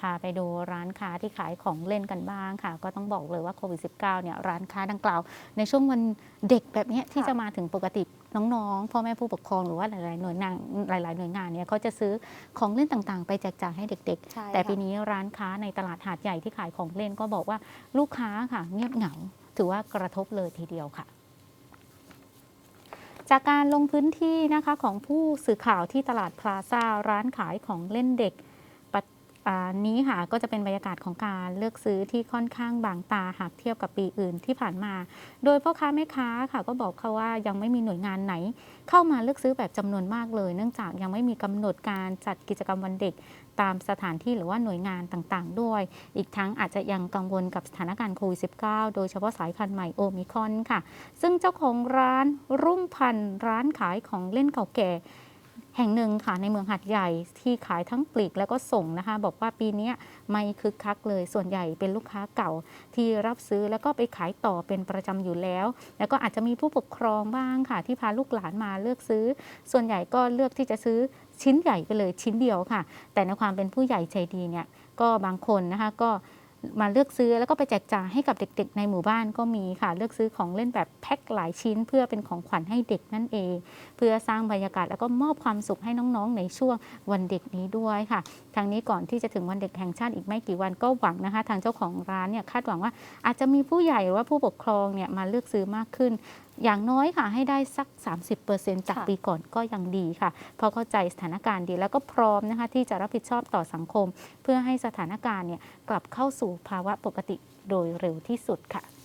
พาไปดูร้านค้าที่ขายของเล่นกันบ้างค่ะ ก็ต้องบอกเลยว่าโควิด -19 เนี่ยร้านค้าดังกล่าว ในช่วงวันเด็กแบบเนี้ยที่ค่ะจะมาถึงปกติน้องๆพ่อแม่ผู้ปกครองหรือว่าหลายๆหน่วยงานหลาย ๆ หน่วยงานเนี่ยเขาจะซื้อของเล่นต่างๆ ไปแจกจ่ายให้เด็กใช่ๆแต่ค่ะปีนี้ร้านค้าในตลาดหาดใหญ่ที่ขายของเล่นก็บอกว่าลูกค้าค่ะ เงียบเหงา ถือว่ากระทบเลยทีเดียวค่ะจากการลงพื้นที่นะคะของผู้สื่อข่าวที่ตลาดพลาซ่าร้านขายของเล่นเด็กปัจอ่า นี้ค่ะก็จะเป็นบรรยากาศของการเลือกซื้อที่ค่อนข้างบางตาหากเทียบกับปีอื่นที่ผ่านมา โดยพ่อค้าแม่ค้าค่ะก็บอกเขาว่ายังไม่มีหน่วยงานไหน เข้ามาเลือกซื้อแบบจำนวนมากเลย เนื่องจากยังไม่มีกำหนดการจัดกิจกรรมวันเด็กตามสถานที่หรือว่าหน่วยงานต่างๆ ด้วย อีกทั้งอาจจะยังกังวลกับสถานการณ์โควิด -19 โดยเฉพาะสายพันธุ์ใหม่โอมิคอนค่ะ ซึ่งเจ้าของร้านรุ่งพันร้านขายของเล่นเก่าแก่ แห่งหนึ่งค่ะในเมืองหัดใหญ่ที่ขายทั้งปลีกแล้วก็ส่งนะคะ บอกว่าปีนี้ไม่คึกคักเลยส่วนใหญ่เป็นลูกค้าเก่าที่รับซื้อแล้วก็ไปขายต่อเป็นประจำอยู่แล้ว แล้วก็อาจจะมีผู้ปกครองบ้างค่ะ ที่พาลูกหลานมาเลือกซื้อ ส่วนใหญ่ก็เลือกที่จะซื้อชิ้นใหญ่ไปเลยชิ้นเดียวค่ะ แต่ในความเป็นผู้ใหญ่ใจดีเนี่ยก็บางคนนะคะก็ มาเลือกซื้อแล้วก็ไปแจกจ่ายให้กับเด็กๆ ในหมู่บ้านก็มีค่ะ เลือกซื้อของเล่นแบบแพ็คหลายชิ้น เพื่อเป็นของขวัญให้เด็กนั่นเอง เพื่อสร้างบรรยากาศแล้วก็มอบความสุขให้น้องๆ ในช่วงวันเด็กนี้ด้วยค่ะทางนี้ก่อนที่จะถึงวันเด็กแห่งชาติอีกไม่กี่วันก็หวังนะคะ ทางเจ้าของร้านเนี่ยคาดหวังว่าอาจจะมีผู้ใหญ่หรือว่าผู้ปกครองเนี่ยมาเลือกซื้อมากขึ้น อย่างน้อยค่ะให้ได้สัก 30%จากค่ะปีก่อนก็ยังดีค่ะ เพราะเข้าใจสถานการณ์ดี แล้วก็พร้อมนะคะที่จะรับผิดชอบต่อสังคม เพื่อให้สถานการณ์เนี่ยกลับเข้าสู่ภาวะปกติโดยเร็วที่สุดค่ะ